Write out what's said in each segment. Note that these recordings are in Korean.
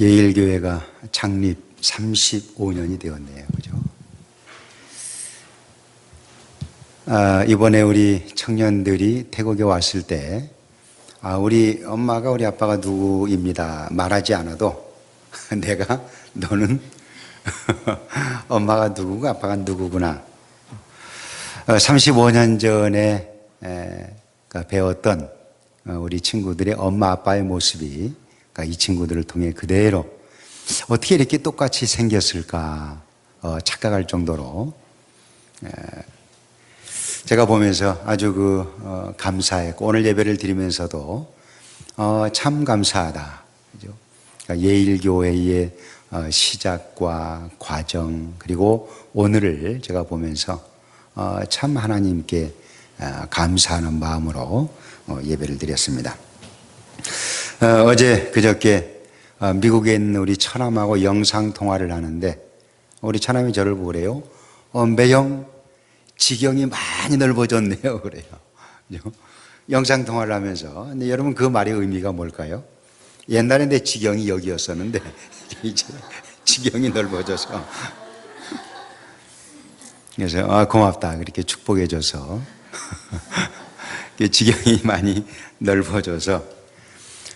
예일교회가 창립 35년이 되었네요. 그죠? 아, 이번에 우리 청년들이 태국에 왔을 때, 아, 우리 엄마가 우리 아빠가 누구입니다. 말하지 않아도 내가 너는 엄마가 누구고 아빠가 누구구나. 어, 35년 전에 에, 그 배웠던 어, 우리 친구들의 엄마 아빠의 모습이 이 친구들을 통해 그대로 어떻게 이렇게 똑같이 생겼을까 어, 착각할 정도로 에, 제가 보면서 아주 그 어, 감사했고 오늘 예배를 드리면서도 어, 참 감사하다. 그러니까 예일교회의 어, 시작과 과정 그리고 오늘을 제가 보면서 어, 참 하나님께 어, 감사하는 마음으로 어, 예배를 드렸습니다. 어, 어제 그저께 어, 미국에 있는 우리 처남하고 영상 통화를 하는데 우리 처남이 저를 보고 그래요. 어, 매형 지경이 많이 넓어졌네요. 그래요. 영상 통화를 하면서. 근데 여러분 그 말의 의미가 뭘까요? 옛날에 내 지경이 여기였었는데 이제 지경이 넓어져서 그래서 아 고맙다 그렇게 축복해줘서 지경이 많이 넓어져서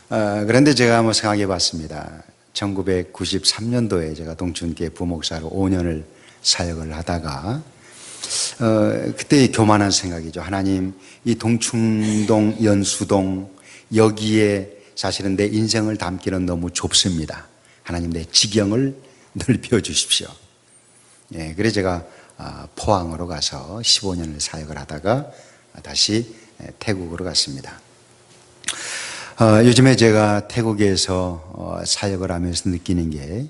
아, 그런데 제가 한번 생각해 봤습니다. 1993년도에 제가 동춘교회 부목사로 5년을 사역을 하다가 어, 그때 교만한 생각이죠. 하나님, 이 동충동, 연수동, 여기에 사실은 내 인생을 담기는 너무 좁습니다. 하나님, 내 지경을 넓혀 주십시오. 예, 그래서 제가 아, 포항으로 가서 15년을 사역을 하다가 다시 태국으로 갔습니다. 어, 요즘에 제가 태국에서 어, 사역을 하면서 느끼는 게,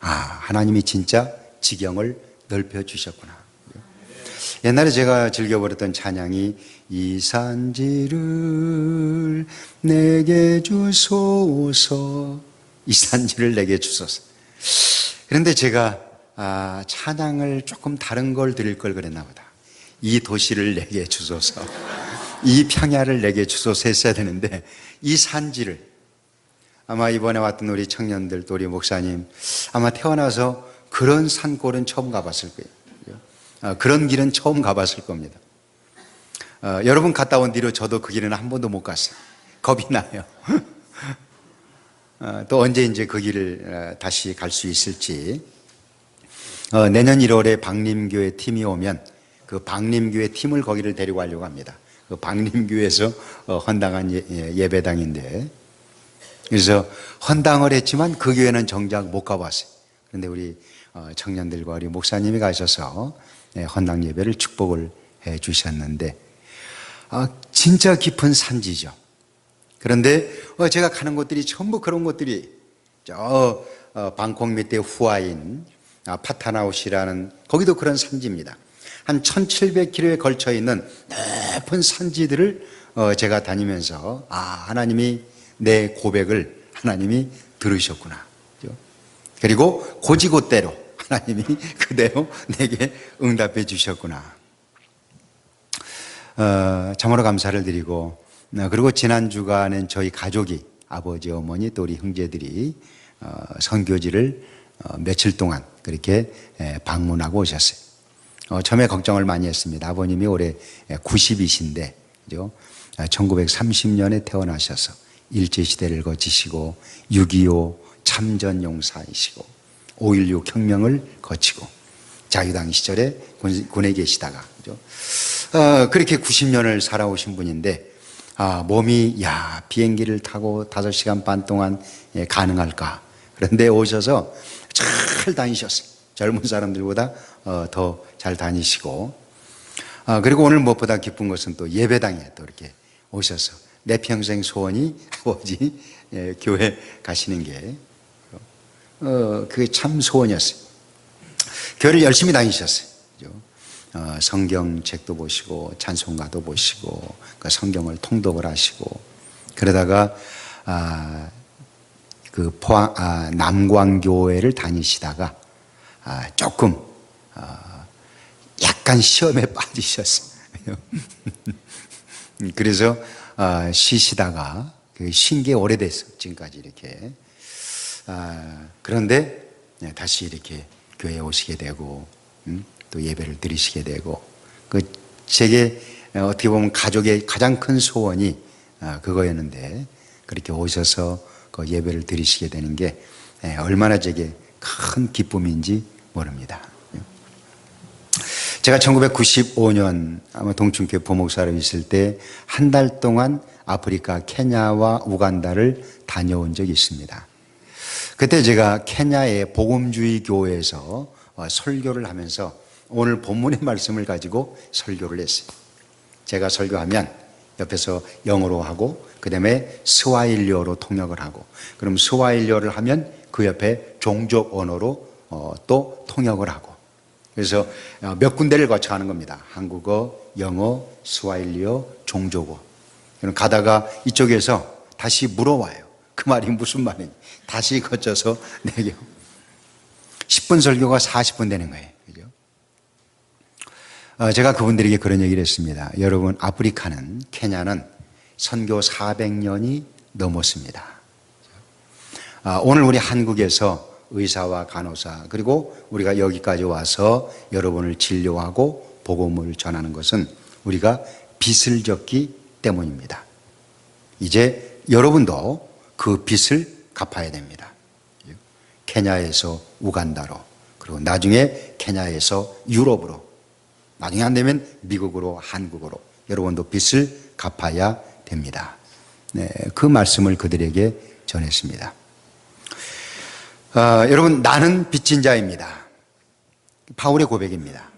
아, 하나님이 진짜 지경을 넓혀 주셨구나. 옛날에 제가 즐겨버렸던 찬양이 이 산지를 내게 주소서 이 산지를 내게 주소서 그런데 제가 아, 찬양을 조금 다른 걸 드릴 걸 그랬나 보다 이 도시를 내게 주소서 이 평야를 내게 주소서 했어야 되는데 이 산지를 아마 이번에 왔던 우리 청년들 또 우리 목사님 아마 태어나서 그런 산골은 처음 가봤을 거예요 어, 그런 길은 처음 가봤을 겁니다. 어, 여러분 갔다 온 뒤로 저도 그 길은 한 번도 못 갔어요. 겁이 나요. 어, 또 언제 이제 그 길을 어, 다시 갈 수 있을지. 어, 내년 1월에 박림교회 팀이 오면 그 박림교회 팀을 거기를 데리고 가려고 합니다. 그 박림교회에서 어, 헌당한 예, 배당인데 그래서 헌당을 했지만 그 교회는 정작 못 가봤어요. 그런데 우리 어, 청년들과 우리 목사님이 가셔서 예, 헌당 예배를 축복을 해 주셨는데 아, 진짜 깊은 산지죠. 그런데 어, 제가 가는 곳들이 전부 그런 곳들이 저 어, 방콕 밑에 후아인 아, 파타나우시라는 거기도 그런 산지입니다. 한 1700km에 걸쳐 있는 높은 산지들을 제가 다니면서 아 하나님이 내 고백을 하나님이 들으셨구나. 그리고 고지고대로 하나님이 그대로 내게 응답해 주셨구나. 어, 참으로 감사를 드리고, 어, 그리고 지난 주간엔 저희 가족이, 아버지, 어머니, 또 우리 형제들이 어, 선교지를 어, 며칠 동안 그렇게 에, 방문하고 오셨어요. 어, 처음에 걱정을 많이 했습니다. 아버님이 올해 90이신데, 그죠? 1930년에 태어나셔서 일제시대를 거치시고, 6.25 참전용사이시고, 5.16 혁명을 거치고 자유당 시절에 군, 에 계시다가 그죠? 어, 그렇게 90년을 살아오신 분인데 아, 몸이 야 비행기를 타고 5시간 반 동안 예, 가능할까 그런데 오셔서 잘 다니셨어요. 젊은 사람들보다 어, 더잘 다니시고. 아, 그리고 오늘 무엇보다 기쁜 것은 또 예배당에 또 이렇게 오셔서 내 평생 소원이 아버지? 예, 교회 가시는 게. 어, 그게 참 소원이었어요. 교회를 열심히 다니셨어요. 어, 성경책도 보시고 찬송가도 보시고 그 성경을 통독을 하시고. 그러다가 아, 그 포항 아, 남광교회를 다니시다가 아, 조금 아, 약간 시험에 빠지셨어요. 그래서 아, 쉬시다가 그쉰게 오래됐어 지금까지 이렇게. 아, 그런데 네, 다시 이렇게 교회에 오시게 되고 음, 또 예배를 드리시게 되고 그 제게 어떻게 보면 가족의 가장 큰 소원이 아, 그거였는데 그렇게 오셔서 그 예배를 드리시게 되는 게 예, 얼마나 제게 큰 기쁨인지 모릅니다. 제가 1995년 아마 동춘교 부목사로 있을 때 한 달 동안 아프리카 케냐와 우간다를 다녀온 적이 있습니다. 그때 제가 케냐의 복음주의 교회에서 어, 설교를 하면서 오늘 본문의 말씀을 가지고 설교를 했어요. 제가 설교하면 옆에서 영어로 하고 그 다음에 스와일리어로 통역을 하고 그럼 스와일리어를 하면 그 옆에 종족 언어로 어, 또 통역을 하고 그래서 어, 몇 군데를 거쳐 가는 겁니다. 한국어, 영어, 스와일리어, 종족어. 그럼 가다가 이쪽에서 다시 물어와요. 그 말이 무슨 말인지. 다시 거쳐서 내게 10분 설교가 40분 되는 거예요. 그죠? 어, 제가 그분들에게 그런 얘기를 했습니다. 여러분, 아프리카는, 케냐는 선교 400년이 넘었습니다. 아, 오늘 우리 한국에서 의사와 간호사, 그리고 우리가 여기까지 와서 여러분을 진료하고 복음을 전하는 것은 우리가 빚을 졌기 때문입니다. 이제 여러분도 그 빚을 갚아야 됩니다. 케냐에서 우간다로, 그리고 나중에 케냐에서 유럽으로, 나중에 안 되면 미국으로, 한국으로 여러분도 빚을 갚아야 됩니다. 네, 그 말씀을 그들에게 전했습니다. 어, 여러분, 나는 빚진 자입니다. 바울의 고백입니다.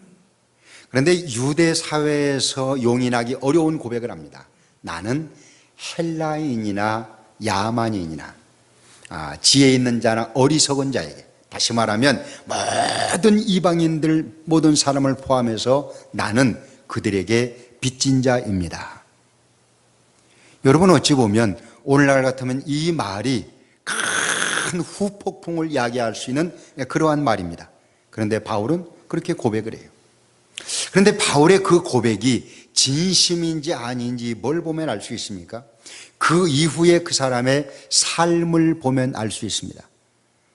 그런데 유대 사회에서 용인하기 어려운 고백을 합니다. 나는 헬라인이나 야만인이나 아, 지혜 있는 자나 어리석은 자에게 다시 말하면 모든 이방인들 모든 사람을 포함해서 나는 그들에게 빚진 자입니다. 여러분 어찌 보면 오늘날 같으면 이 말이 큰 후폭풍을 야기할 수 있는 그러한 말입니다. 그런데 바울은 그렇게 고백을 해요. 그런데 바울의 그 고백이 진심인지 아닌지 뭘 보면 알 수 있습니까? 그 이후에 그 사람의 삶을 보면 알 수 있습니다.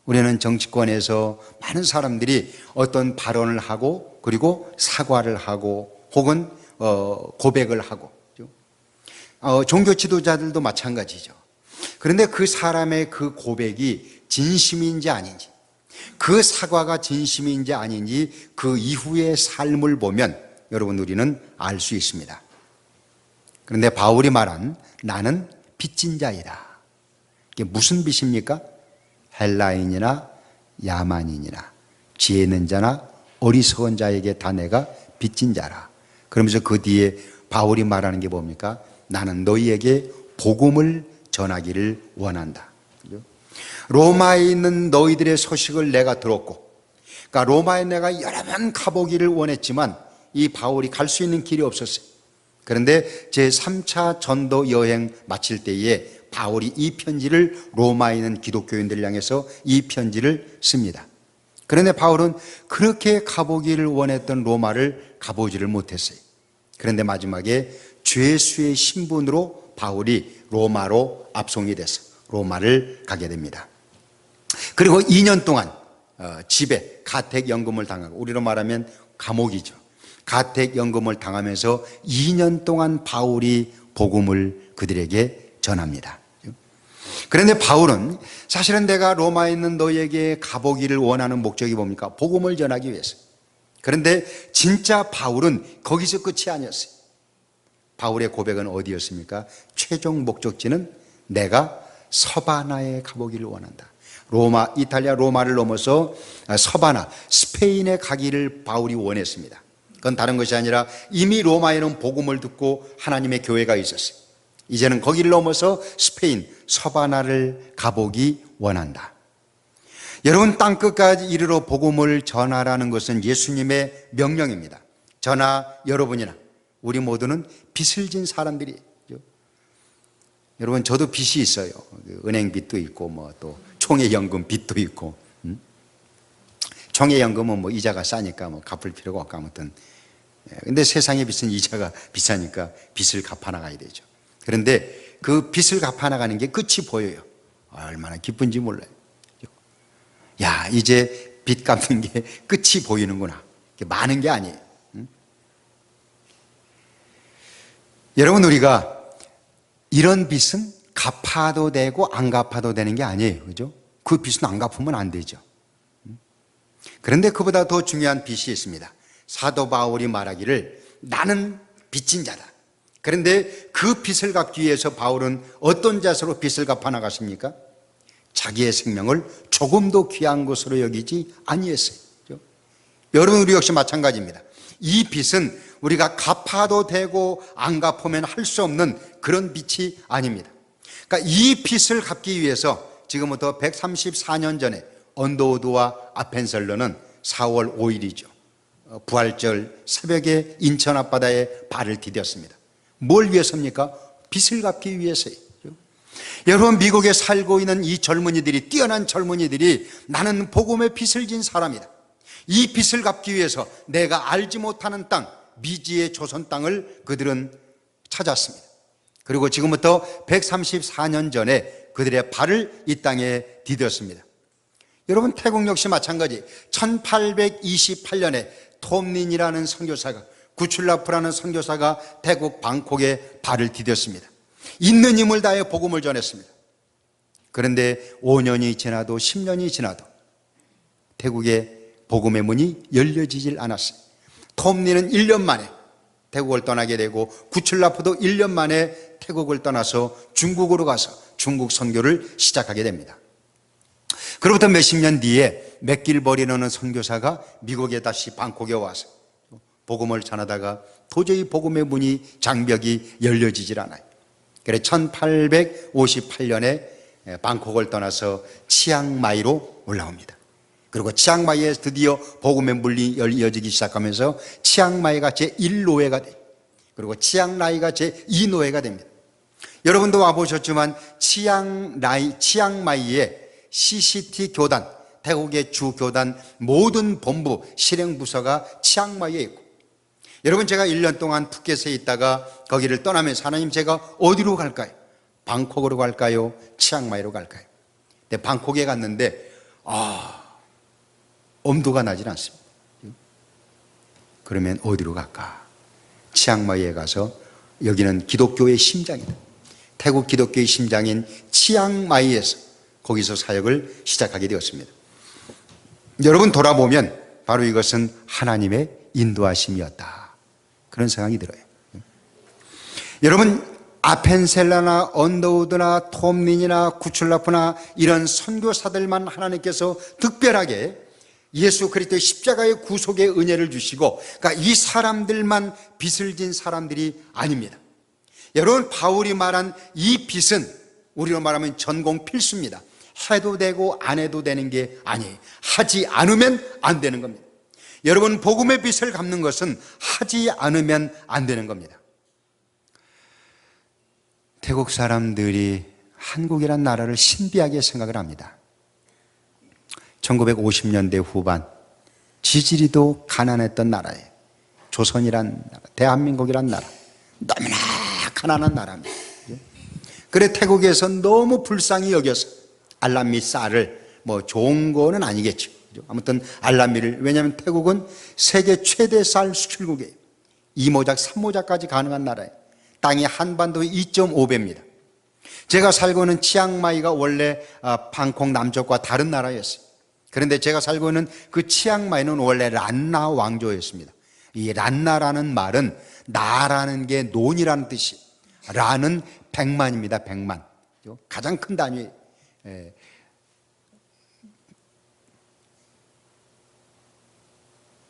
우리는 정치권에서 많은 사람들이 어떤 발언을 하고 그리고 사과를 하고 혹은 어, 고백을 하고 어, 종교 지도자들도 마찬가지죠. 그런데 그 사람의 그 고백이 진심인지 아닌지 그 사과가 진심인지 아닌지 그 이후의 삶을 보면 여러분 우리는 알 수 있습니다. 그런데 바울이 말한 나는 빚진 자이다. 이게 무슨 빚입니까? 헬라인이나 야만인이나 지혜 있는 자나 어리석은 자에게 다 내가 빚진 자라. 그러면서 그 뒤에 바울이 말하는 게 뭡니까? 나는 너희에게 복음을 전하기를 원한다. 로마에 있는 너희들의 소식을 내가 들었고, 그러니까 로마에 내가 여러 번 가보기를 원했지만 이 바울이 갈 수 있는 길이 없었어요. 그런데 제 3차 전도 여행 마칠 때에 바울이 이 편지를 로마에 있는 기독교인들을 향해서 이 편지를 씁니다. 그런데 바울은 그렇게 가보기를 원했던 로마를 가보지를 못했어요. 그런데 마지막에 죄수의 신분으로 바울이 로마로 압송이 돼서 로마를 가게 됩니다. 그리고 2년 동안 어, 집에 가택연금을 당하고 우리로 말하면 감옥이죠. 가택연금을 당하면서 2년 동안 바울이 복음을 그들에게 전합니다. 그런데 바울은 사실은 내가 로마에 있는 너에게 가보기를 원하는 목적이 뭡니까? 복음을 전하기 위해서. 그런데 진짜 바울은 거기서 끝이 아니었어요. 바울의 고백은 어디였습니까? 최종 목적지는 내가 서바나에 가보기를 원한다. 로마, 이탈리아 로마를 넘어서 서바나, 스페인에 가기를 바울이 원했습니다. 그건 다른 것이 아니라 이미 로마에는 복음을 듣고 하나님의 교회가 있었어요. 이제는 거기를 넘어서 스페인, 서바나를 가보기 원한다. 여러분, 땅 끝까지 이르러 복음을 전하라는 것은 예수님의 명령입니다. 저나 여러분이나 우리 모두는 빚을 진 사람들이 여러분 저도 빚이 있어요. 그 은행 빚도 있고 뭐 또 총회연금 빚도 있고 음? 총회연금은 뭐 이자가 싸니까 뭐 갚을 필요가 없고 아무튼 예, 근데 세상의 빚은 이자가 비싸니까 빚을 갚아 나가야 되죠. 그런데 그 빚을 갚아 나가는 게 끝이 보여요. 얼마나 기쁜지 몰라요. 야, 이제 빚 갚는 게 끝이 보이는구나. 많은 게 아니에요. 응? 여러분, 우리가 이런 빚은 갚아도 되고 안 갚아도 되는 게 아니에요. 그죠? 그 빚은 안 갚으면 안 되죠. 그런데 그보다 더 중요한 빚이 있습니다. 사도 바울이 말하기를 나는 빚진 자다. 그런데 그 빚을 갚기 위해서 바울은 어떤 자세로 빚을 갚아 나갔습니까? 자기의 생명을 조금도 귀한 것으로 여기지 아니했어요. 그죠? 여러분 우리 역시 마찬가지입니다. 이 빚은 우리가 갚아도 되고 안 갚으면 할 수 없는 그런 빚이 아닙니다. 그러니까 이 빚을 갚기 위해서 지금부터 134년 전에 언더우드와 아펜셀러는 4월 5일이죠. 어, 부활절 새벽에 인천 앞바다에 발을 디뎠습니다. 뭘 위해서입니까? 빚을 갚기 위해서요. 여러분 미국에 살고 있는 이 젊은이들이 뛰어난 젊은이들이 나는 복음의 빚을 진 사람이다. 이 빚을 갚기 위해서 내가 알지 못하는 땅 미지의 조선 땅을 그들은 찾았습니다. 그리고 지금부터 134년 전에 그들의 발을 이 땅에 디뎠습니다. 여러분 태국 역시 마찬가지 1828년에 톰린이라는 선교사가 구출라프라는 선교사가 태국 방콕에 발을 디뎠습니다. 있는 힘을 다해 복음을 전했습니다. 그런데 5년이 지나도 10년이 지나도 태국의 복음의 문이 열려지질 않았어요. 톰리는 1년 만에 태국을 떠나게 되고 구출라프도 1년 만에 태국을 떠나서 중국으로 가서 중국 선교를 시작하게 됩니다. 그로부터 몇십 년 뒤에 맥길버리라는 선교사가 미국에 다시 방콕에 와서 복음을 전하다가 도저히 복음의 문이 장벽이 열려지질 않아요. 그래 1858년에 방콕을 떠나서 치앙마이로 올라옵니다. 그리고 치앙마이에 드디어 복음의 물리 열려지기 시작하면서 치앙마이가 제1노예가 돼. 그리고 치앙라이가 제2노예가 됩니다. 여러분도 와보셨지만 치앙라이, 치앙마이에 CCT 교단, 태국의 주 교단 모든 본부, 실행부서가 치앙마이에 있고 여러분 제가 1년 동안 푸켓에 있다가 거기를 떠나면서 하나님 제가 어디로 갈까요? 방콕으로 갈까요? 치앙마이로 갈까요? 근데 방콕에 갔는데 아 엄두가 나질 않습니다. 그러면 어디로 갈까? 치앙마이에 가서 여기는 기독교의 심장이다. 태국 기독교의 심장인 치앙마이에서 거기서 사역을 시작하게 되었습니다. 여러분 돌아보면 바로 이것은 하나님의 인도하심이었다. 그런 생각이 들어요. 여러분 아펜셀라나 언더우드나 톰린이나 구출라프나 이런 선교사들만 하나님께서 특별하게 예수 그리스도의 십자가의 구속의 은혜를 주시고 그러니까 이 사람들만 빚을 진 사람들이 아닙니다. 여러분 바울이 말한 이 빚은 우리로 말하면 전공 필수입니다. 해도 되고 안 해도 되는 게 아니에요. 하지 않으면 안 되는 겁니다. 여러분 복음의 빚을 갚는 것은 하지 않으면 안 되는 겁니다. 태국 사람들이 한국이란 나라를 신비하게 생각을 합니다. 1950년대 후반 지지리도 가난했던 나라예요. 조선이란 나라, 대한민국이란 나라 너무나 가난한 나라입니다. 그래 태국에서 너무 불쌍히 여겨서 알람미 쌀을 뭐 좋은 거는 아니겠죠. 아무튼 알람미를 왜냐하면 태국은 세계 최대 쌀 수출국이에요. 2모작, 3모작까지 가능한 나라예요. 땅이 한반도의 2.5배입니다. 제가 살고 있는 치앙마이가 원래 아, 방콕 남쪽과 다른 나라였어요. 그런데 제가 살고 있는 그 치앙마이는 원래 란나 왕조였습니다. 이 란나라는 말은 나라는 게 논이라는 뜻이 라는 백만입니다. 백만. 가장 큰 단위. 예.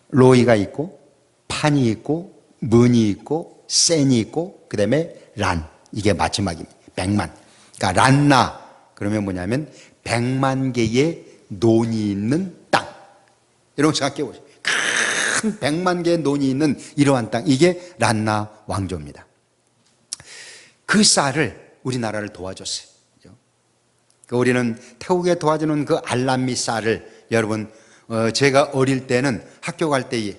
로이가 있고 판이 있고 문이 있고 센이 있고 그 다음에 란 이게 마지막입니다. 백만. 그러니까 란나 그러면 뭐냐면 백만 개의 논이 있는 땅. 거 생각해 보세요. 큰 백만 개의 논이 있는 이러한 땅. 이게 란나 왕조입니다. 그 쌀을 우리나라를 도와줬어요. 그 우리는 태국에 도와주는 그 알람미 쌀을 여러분 어, 제가 어릴 때는 학교 갈 때에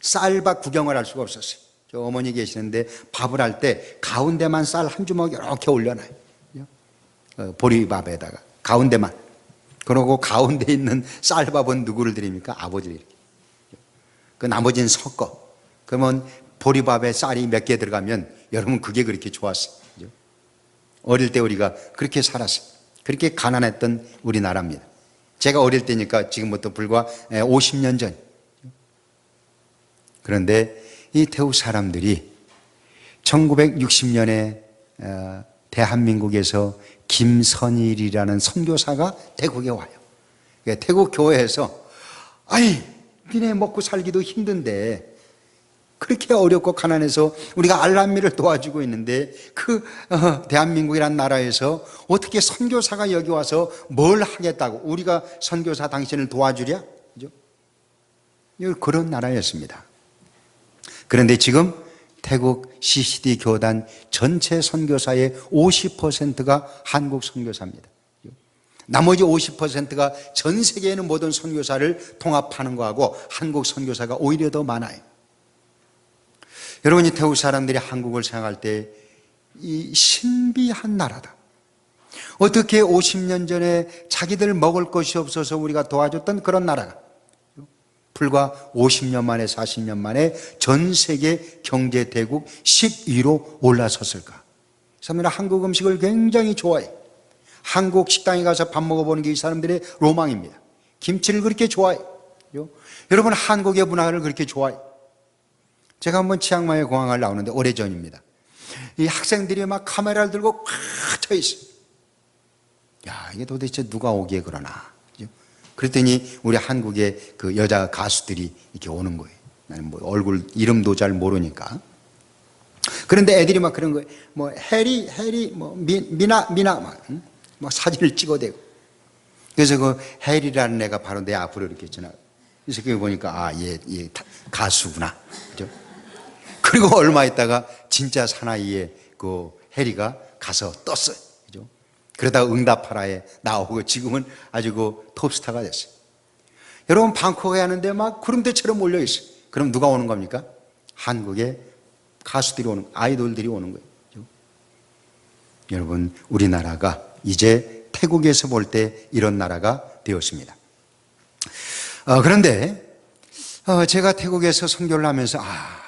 쌀밥 구경을 할 수가 없었어요. 저 어머니 계시는데 밥을 할 때 가운데만 쌀 한 주먹 이렇게 올려놔요. 어, 보리밥에다가 가운데만. 그러고 가운데 있는 쌀밥은 누구를 드립니까? 아버지를. 그 나머지는 섞어. 그러면 보리밥에 쌀이 몇 개 들어가면 여러분 그게 그렇게 좋았어요. 어릴 때 우리가 그렇게 살았어요. 그렇게 가난했던 우리나라입니다. 제가 어릴 때니까 지금부터 불과 50년 전. 그런데 이 태국 사람들이 1960년에 어, 대한민국에서 김선일이라는 선교사가 태국에 와요. 그러니까 태국 교회에서 아니 니네 먹고 살기도 힘든데 그렇게 어렵고 가난해서 우리가 알람미를 도와주고 있는데 그 어, 대한민국이란 나라에서 어떻게 선교사가 여기 와서 뭘 하겠다고 우리가 선교사 당신을 도와주랴? 그죠? 그런 나라였습니다. 그런데 지금 태국 CCD 교단 전체 선교사의 50%가 한국 선교사입니다. 나머지 50%가 전 세계에 있는 모든 선교사를 통합하는 거하고 한국 선교사가 오히려 더 많아요. 여러분이 태국 사람들이 한국을 생각할 때 이 신비한 나라다. 어떻게 50년 전에 자기들 먹을 것이 없어서 우리가 도와줬던 그런 나라가 불과 50년 만에 40년 만에 전 세계 경제 대국 10위로 올라섰을까? 사람들은 한국 음식을 굉장히 좋아해. 한국 식당에 가서 밥 먹어보는 게 이 사람들의 로망입니다. 김치를 그렇게 좋아해. 여러분 한국의 문화를 그렇게 좋아해. 제가 한번 치앙마이 공항을 나오는데 오래 전입니다. 이 학생들이 막 카메라를 들고 꽉차 있어. 야, 이게 도대체 누가 오기에 그러나. 그랬더니 우리 한국의 그 여자 가수들이 이렇게 오는 거예요. 나는 뭐 얼굴 이름도 잘 모르니까. 그런데 애들이 막 그런 거예요. 뭐 해리, 해리, 뭐 미, 미나, 미나 막, 응? 막 사진을 찍어대고. 그래서 그 해리라는 애가 바로 내 앞으로 이렇게 지나. 그래서 그게 보니까 아, 얘, 얘 가수구나. 그죠? 그리고 얼마 있다가 진짜 사나이의 그 해리가 가서 떴어요. 그죠? 그러다가 응답하라에 나오고 지금은 아주 그 톱스타가 됐어요. 여러분 방콕에 하는데 막 구름대처럼 몰려 있어요. 그럼 누가 오는 겁니까? 한국의 가수들이 오는 아이돌들이 오는 거예요. 여러분 우리나라가 이제 태국에서 볼 때 이런 나라가 되었습니다. 어, 그런데 어, 제가 태국에서 선교를 하면서 아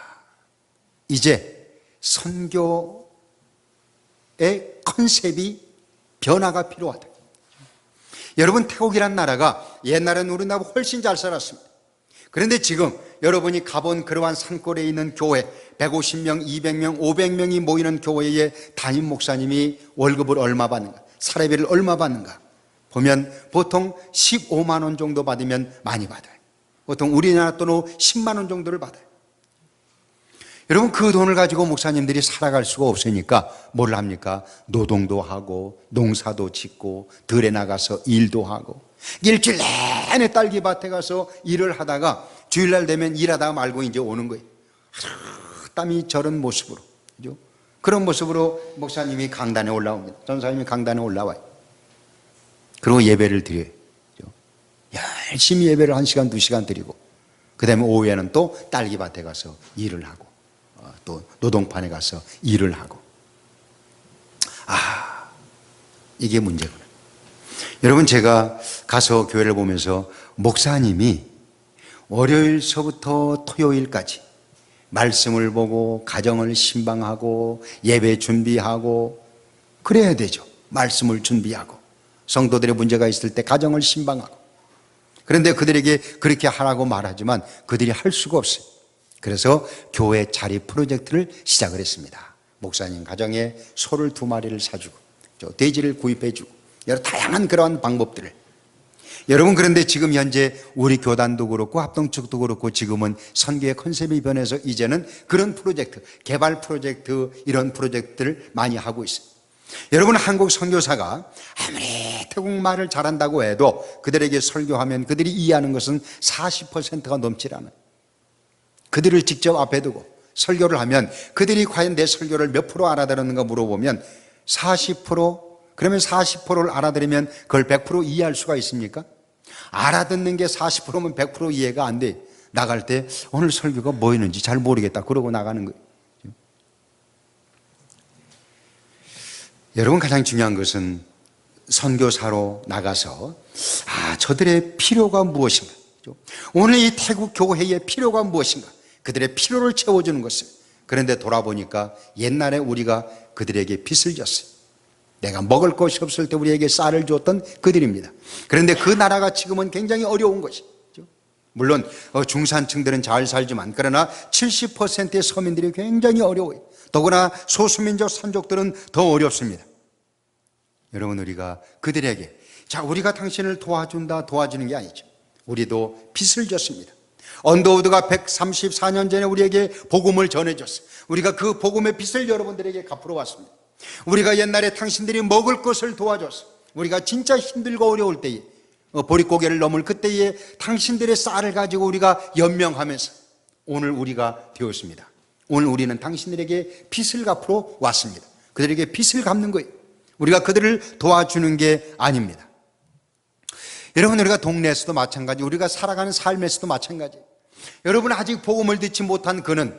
이제 선교의 컨셉이 변화가 필요하다. 여러분 태국이란 나라가 옛날에는 우리나라보다 훨씬 잘 살았습니다. 그런데 지금 여러분이 가본 그러한 산골에 있는 교회 150명, 200명, 500명이 모이는 교회의 담임 목사님이 월급을 얼마 받는가? 사례비를 얼마 받는가? 보면 보통 15만 원 정도 받으면 많이 받아요. 보통 우리나라 돈으로 10만 원 정도를 받아요. 여러분 그 돈을 가지고 목사님들이 살아갈 수가 없으니까 뭘 합니까? 노동도 하고 농사도 짓고 들에 나가서 일도 하고 일주일 내내 딸기밭에 가서 일을 하다가 주일날 되면 일하다가 말고 이제 오는 거예요. 땀이 저런 모습으로 그죠? 그런 모습으로 목사님이 강단에 올라옵니다. 전사님이 강단에 올라와요. 그리고 예배를 드려요. 열심히 예배를 한 시간, 두 시간 드리고 그 다음에 오후에는 또 딸기밭에 가서 일을 하고 또 노동판에 가서 일을 하고. 아, 이게 문제구나. 여러분, 제가 가서 교회를 보면서 목사님이 월요일서부터 토요일까지 말씀을 보고 가정을 신방하고 예배 준비하고 그래야 되죠. 말씀을 준비하고 성도들의 문제가 있을 때 가정을 신방하고 그런데 그들에게 그렇게 하라고 말하지만 그들이 할 수가 없어요. 그래서 교회 자리 프로젝트를 시작을 했습니다. 목사님 가정에 소를 두 마리를 사주고 돼지를 구입해주고 여러 다양한 그러한 방법들을 여러분 그런데 지금 현재 우리 교단도 그렇고 합동 측도 그렇고 지금은 선교의 컨셉이 변해서 이제는 그런 프로젝트 개발 프로젝트 이런 프로젝트를 많이 하고 있어요. 여러분 한국 선교사가 아무리 태국말을 잘한다고 해도 그들에게 설교하면 그들이 이해하는 것은 40%가 넘질 않아요. 그들을 직접 앞에 두고 설교를 하면 그들이 과연 내 설교를 몇 프로 알아들었는가 물어보면 40% 그러면 40%를 알아들으면 그걸 100% 이해할 수가 있습니까? 알아듣는 게 40%면 100% 이해가 안 돼. 나갈 때 오늘 설교가 뭐였는지 잘 모르겠다. 그러고 나가는 거예요. 여러분 가장 중요한 것은 선교사로 나가서 아 저들의 필요가 무엇인가 오늘 이 태국 교회의 필요가 무엇인가 그들의 필요를 채워주는 것을. 그런데 돌아보니까 옛날에 우리가 그들에게 빚을 졌어요. 내가 먹을 것이 없을 때 우리에게 쌀을 줬던 그들입니다. 그런데 그 나라가 지금은 굉장히 어려운 것이죠. 물론 어, 중산층들은 잘 살지만 그러나 70%의 서민들이 굉장히 어려워요. 더구나 소수민족 산족들은 더 어렵습니다. 여러분 우리가 그들에게 자 우리가 당신을 도와준다 도와주는 게 아니죠. 우리도 빚을 졌습니다 언더우드가 134년 전에 우리에게 복음을 전해줬어요. 우리가 그 복음의 빚을 여러분들에게 갚으러 왔습니다. 우리가 옛날에 당신들이 먹을 것을 도와줬어 우리가 진짜 힘들고 어려울 때에 어, 보릿고개를 넘을 그때에 당신들의 쌀을 가지고 우리가 연명하면서 오늘 우리가 되었습니다. 오늘 우리는 당신들에게 빚을 갚으러 왔습니다. 그들에게 빚을 갚는 거예요. 우리가 그들을 도와주는 게 아닙니다. 여러분 우리가 동네에서도 마찬가지, 우리가 살아가는 삶에서도 마찬가지. 여러분 아직 복음을 듣지 못한 그는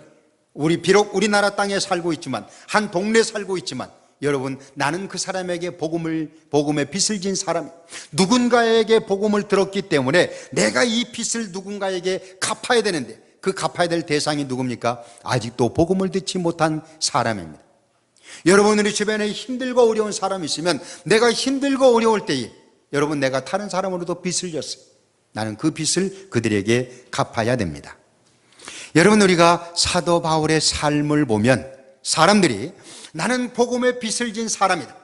우리 비록 우리나라 땅에 살고 있지만 한 동네 살고 있지만 여러분 나는 그 사람에게 복음을 복음의 빚을 진 사람 누군가에게 복음을 들었기 때문에 내가 이 빚을 누군가에게 갚아야 되는데 그 갚아야 될 대상이 누굽니까? 아직도 복음을 듣지 못한 사람입니다. 여러분 우리 주변에 힘들고 어려운 사람이 있으면 내가 힘들고 어려울 때에 여러분 내가 다른 사람으로도 빚을 졌어요. 나는 그 빚을 그들에게 갚아야 됩니다. 여러분 우리가 사도 바울의 삶을 보면 사람들이 나는 복음의 빚을 진 사람이다.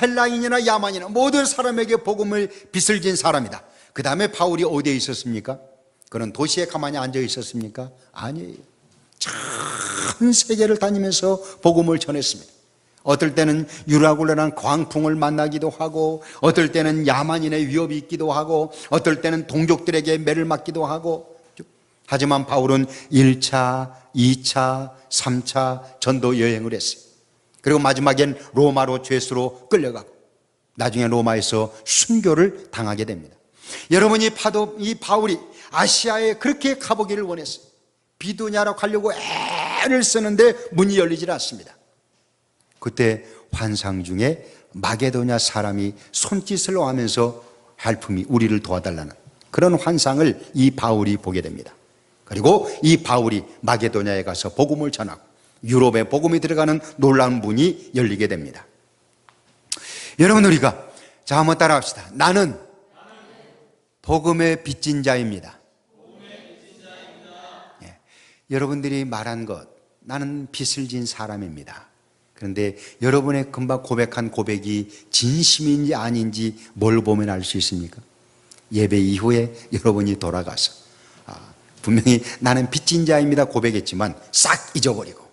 헬라인이나 야만이나 모든 사람에게 복음을 빚을 진 사람이다. 그 다음에 바울이 어디에 있었습니까? 그는 도시에 가만히 앉아 있었습니까? 아니에요. 전 세계를 다니면서 복음을 전했습니다. 어떨 때는 유라굴라란 광풍을 만나기도 하고 어떨 때는 야만인의 위협이 있기도 하고 어떨 때는 동족들에게 매를 맞기도 하고 하지만 바울은 1차, 2차, 3차 전도 여행을 했어요. 그리고 마지막엔 로마로 죄수로 끌려가고 나중에 로마에서 순교를 당하게 됩니다. 여러분이 파도 이 바울이 아시아에 그렇게 가보기를 원했어요. 비두냐로 가려고 애를 쓰는데 문이 열리질 않습니다. 그때 환상 중에 마게도냐 사람이 손짓을 하면서 할품이 우리를 도와달라는 그런 환상을 이 바울이 보게 됩니다. 그리고 이 바울이 마게도냐에 가서 복음을 전하고 유럽에 복음이 들어가는 놀라운 문이 열리게 됩니다. 여러분 우리가 자 한번 따라합시다. 나는 복음의 빚진 자입니다. 예, 여러분들이 말한 것 나는 빚을 진 사람입니다. 그런데 여러분의 금방 고백한 고백이 진심인지 아닌지 뭘 보면 알 수 있습니까? 예배 이후에 여러분이 돌아가서 아, 분명히 나는 빚진 자입니다 고백했지만 싹 잊어버리고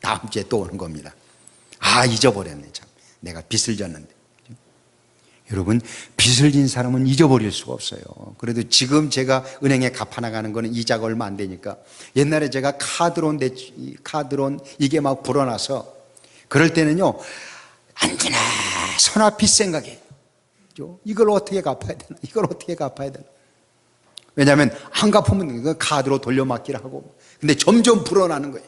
다음 주에 또 오는 겁니다. 아 잊어버렸네 참 내가 빚을 졌는데 여러분 빚을 진 사람은 잊어버릴 수가 없어요. 그래도 지금 제가 은행에 갚아나가는 거는 이자가 얼마 안 되니까 옛날에 제가 카드론 대 카드론 이게 막 불어나서 그럴 때는요, 언제나 손앞이 생각해. 이걸 어떻게 갚아야 되나? 이걸 어떻게 갚아야 되나? 왜냐하면 안 갚으면 그 카드로 돌려막기를 하고. 근데 점점 불어나는 거예요.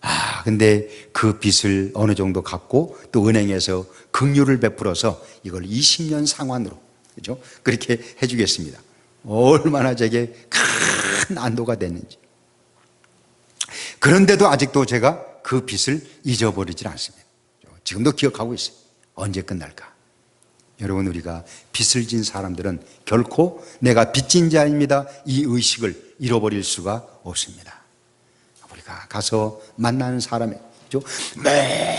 아, 근데 그 빚을 어느 정도 갚고 또 은행에서 긍휼을 베풀어서 이걸 20년 상환으로 그죠? 그렇게 해주겠습니다. 얼마나 제게 큰 안도가 됐는지. 그런데도 아직도 제가 그 빚을 잊어버리질 않습니다. 지금도 기억하고 있어요. 언제 끝날까? 여러분 우리가 빚을 진 사람들은 결코 내가 빚진 자입니다. 이 의식을 잃어버릴 수가 없습니다. 우리가 가서 만나는 사람의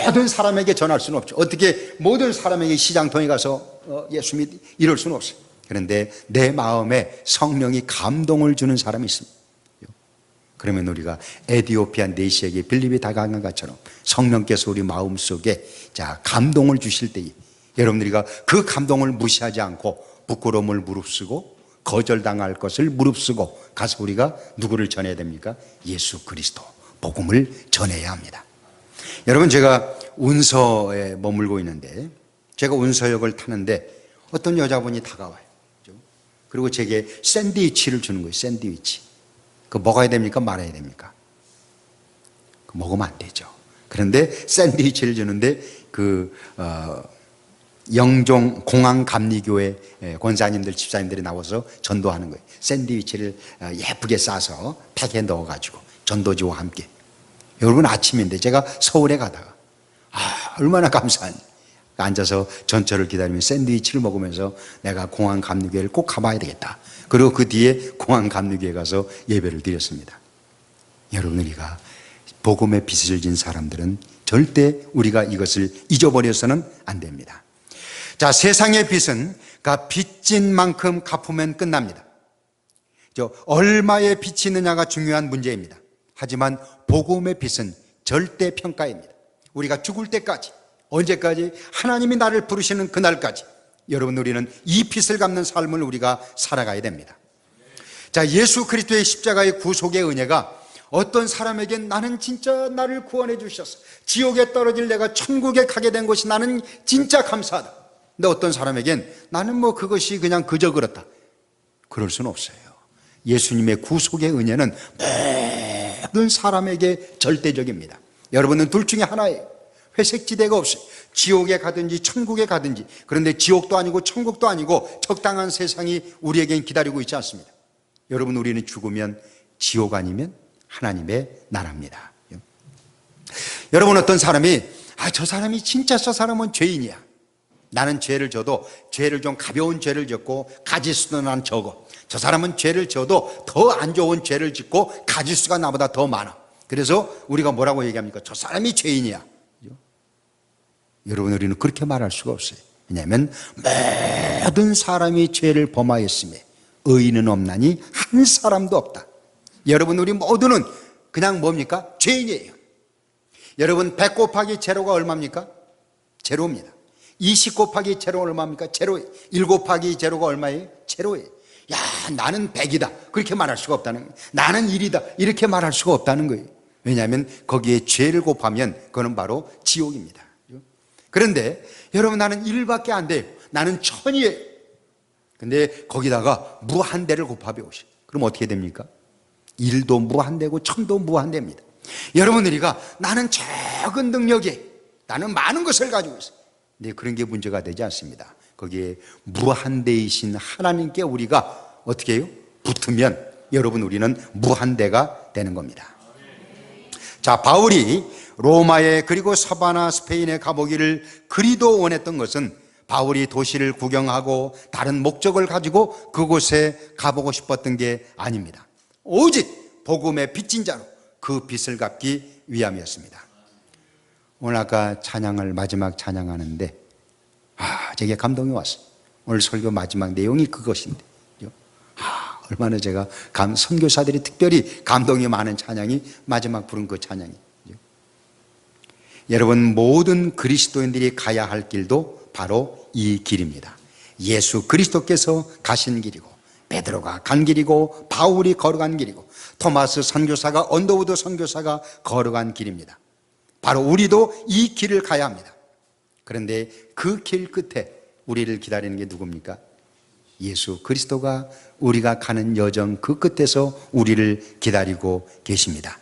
모든 사람에게 전할 수는 없죠. 어떻게 모든 사람에게 시장통에 가서 어, 예수 믿 이럴 수는 없어요. 그런데 내 마음에 성령이 감동을 주는 사람이 있습니다. 그러면 우리가 에디오피아 네시에게 빌립이 다가간 것처럼 성령께서 우리 마음 속에 자 감동을 주실 때에 여러분들이가 그 감동을 무시하지 않고 부끄러움을 무릅쓰고 거절당할 것을 무릅쓰고 가서 우리가 누구를 전해야 됩니까? 예수 그리스도 복음을 전해야 합니다. 여러분 제가 운서에 머물고 있는데 제가 운서역을 타는데 어떤 여자분이 다가와요. 그리고 제게 샌드위치를 주는 거예요. 샌드위치. 그 먹어야 됩니까? 말아야 됩니까? 그 먹으면 안 되죠. 그런데 샌드위치를 주는데 그 어, 영종 공항 감리교회 예, 권사님들 집사님들이 나와서 전도하는 거예요. 샌드위치를 어, 예쁘게 싸서 팩에 넣어가지고 전도지와 함께. 여러분 아침인데 제가 서울에 가다가 아 얼마나 감사한지 앉아서 전철을 기다리며 샌드위치를 먹으면서 내가 공항 감리교회를 꼭 가봐야 되겠다. 그리고 그 뒤에 공항 감리교회 가서 예배를 드렸습니다. 여러분 우리가 복음의 빚을 진 사람들은 절대 우리가 이것을 잊어버려서는 안 됩니다. 자, 세상의 그 빚진 만큼 갚으면 끝납니다. 저 얼마의 빚이 있느냐가 중요한 문제입니다. 하지만 복음의 빚은 절대 평가입니다. 우리가 죽을 때까지 언제까지 하나님이 나를 부르시는 그날까지 여러분 우리는 이 빚을 갚는 삶을 우리가 살아가야 됩니다. 자, 예수 그리스도의 십자가의 구속의 은혜가 어떤 사람에겐 나는 진짜 나를 구원해 주셨어. 지옥에 떨어질 내가 천국에 가게 된 것이 나는 진짜 감사하다. 근데 어떤 사람에겐 나는 뭐 그것이 그냥 그저 그렇다. 그럴 수는 없어요. 예수님의 구속의 은혜는 모든 사람에게 절대적입니다. 여러분은 둘 중에 하나예요. 회색지대가 없어요. 지옥에 가든지 천국에 가든지. 그런데 지옥도 아니고 천국도 아니고 적당한 세상이 우리에겐 기다리고 있지 않습니다. 여러분 우리는 죽으면 지옥 아니면 하나님의 나라입니다. 여러분 어떤 사람이 아 저 사람이 진짜 저 사람은 죄인이야. 나는 죄를 져도 죄를 좀 가벼운 죄를 졌고 가지수는 난 적어. 저 사람은 죄를 져도 더 안 좋은 죄를 짓고 가지수가 나보다 더 많아. 그래서 우리가 뭐라고 얘기합니까? 저 사람이 죄인이야. 여러분 우리는 그렇게 말할 수가 없어요. 왜냐하면 모든 사람이 죄를 범하였음에 의인은 없나니 한 사람도 없다. 여러분 우리 모두는 그냥 뭡니까? 죄인이에요. 여러분 100 곱하기 제로가 얼마입니까? 제로입니다. 20 곱하기 제로 얼마입니까? 제로예요. 1 곱하기 제로가 얼마예요? 제로예요. 야, 나는 100이다. 그렇게 말할 수가 없다는 거예요. 나는 1이다. 이렇게 말할 수가 없다는 거예요. 왜냐하면 거기에 죄를 곱하면 그거는 바로 지옥입니다. 그런데 여러분 나는 1밖에 안 돼요. 나는 천이에요. 근데 거기다가 무 한 대를 곱하여 오시. 그럼 어떻게 됩니까? 1도 무 한 대고 천도 무 한 대입니다. 여러분 우리가 나는 적은 능력이 나는 많은 것을 가지고 있어. 근데 그런 게 문제가 되지 않습니다. 거기에 무 한 대이신 하나님께 우리가 어떻게 해요? 붙으면 여러분 우리는 무한대가 되는 겁니다. 자, 바울이 로마에 그리고 서바나 스페인에 가보기를 그리도 원했던 것은 바울이 도시를 구경하고 다른 목적을 가지고 그곳에 가보고 싶었던 게 아닙니다. 오직 복음의 빚진 자로 그 빚을 갚기 위함이었습니다. 오늘 아까 찬양을 마지막 찬양하는데 아, 제게 감동이 왔어요. 오늘 설교 마지막 내용이 그것인데 아, 얼마나 제가 감, 선교사들이 특별히 감동이 많은 찬양이 마지막 부른 그 찬양이 여러분 모든 그리스도인들이 가야 할 길도 바로 이 길입니다. 예수 그리스도께서 가신 길이고 베드로가 간 길이고 바울이 걸어간 길이고 토마스 선교사가 언더우드 선교사가 걸어간 길입니다. 바로 우리도 이 길을 가야 합니다. 그런데 그 길 끝에 우리를 기다리는 게 누굽니까? 예수 그리스도가 우리가 가는 여정 그 끝에서 우리를 기다리고 계십니다.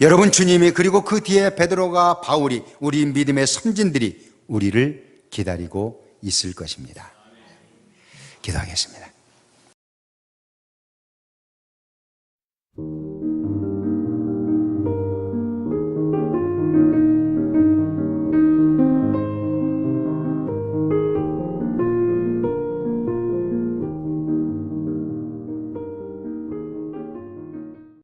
여러분 주님이 그리고 그 뒤에 베드로가 바울이 우리 믿음의 선진들이 우리를 기다리고 있을 것입니다. 기도하겠습니다.